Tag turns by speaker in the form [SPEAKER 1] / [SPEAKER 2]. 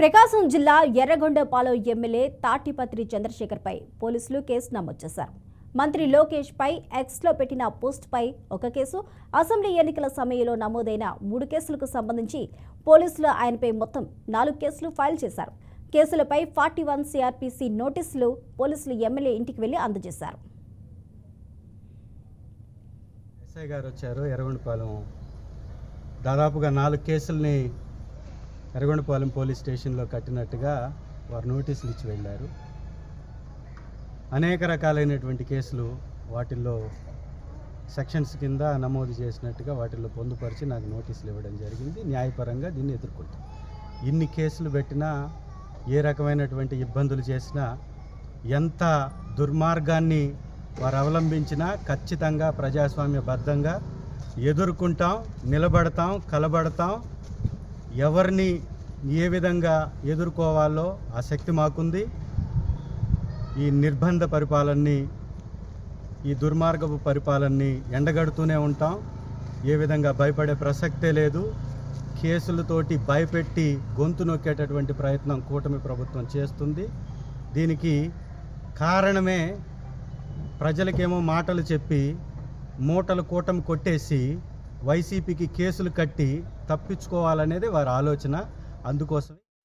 [SPEAKER 1] ప్రకాశం జిల్లా ఎర్రగొండపాలెం ఎమ్మెల్యే తాటిపత్రి చంద్రశేఖర్పై పోలీసులు కేసు నమోదు చేశారు. మంత్రి లోకేష్ పై ఎక్స్లో పెట్టిన పోస్ట్పై ఒక కేసు అసెంబ్లీ ఎన్నికల సమయంలో నమోదైన మూడు కేసులకు సంబంధించి పోలీసులు ఆయనపై మొత్తం నాలుగు కేసులు ఫైల్ చేశారు. కేసులపై ఫార్టీ వన్ సిఆర్పిసి నోటీసులు పోలీసులు ఎమ్మెల్యే ఇంటికి వెళ్ళి అందజేశారు.
[SPEAKER 2] ఎస్ఐ గారు వచ్చారు ఎర్రగొండపాలెం. దాదాపుగా నాలుగు కేసుల్ని ఎర్రగొండపాలెం పోలీస్ స్టేషన్లో కట్టినట్టుగా వారు నోటీసులు ఇచ్చి వెళ్ళారు. అనేక రకాలైనటువంటి కేసులు వాటిల్లో సెక్షన్స్ కింద నమోదు చేసినట్టుగా వాటిల్లో పొందుపరిచి నాకు నోటీసులు ఇవ్వడం జరిగింది. న్యాయపరంగా దీన్ని ఎదుర్కొంటాం. ఇన్ని కేసులు పెట్టినా ఏ రకమైనటువంటి ఇబ్బందులు చేసినా ఎంత దుర్మార్గాన్ని వారు అవలంబించినా ఖచ్చితంగా ప్రజాస్వామ్యబద్ధంగా ఎదుర్కొంటాం నిలబడతాం కలబడతాం ఎవరిని ఏ విధంగా ఎదుర్కోవాలో ఆ శక్తి మాకుంది. ఈ నిర్బంధ పరిపాలనని ఈ దుర్మార్గపు పరిపాలనని ఎండగడుతూనే ఉంటాం. ఏ విధంగా భయపడే ప్రసక్తే లేదు. కేసులతోటి భయపెట్టి గొంతు నొక్కేటటువంటి ప్రయత్నం కూటమి ప్రభుత్వం చేస్తుంది. దీనికి కారణమే ప్రజలకేమో మాటలు చెప్పి మూటలు కూటమి కొట్టేసి వైసీపీకి కేసులు కట్టి తప్పించుకోవాలనేది వారి ఆలోచన. అందుకోసం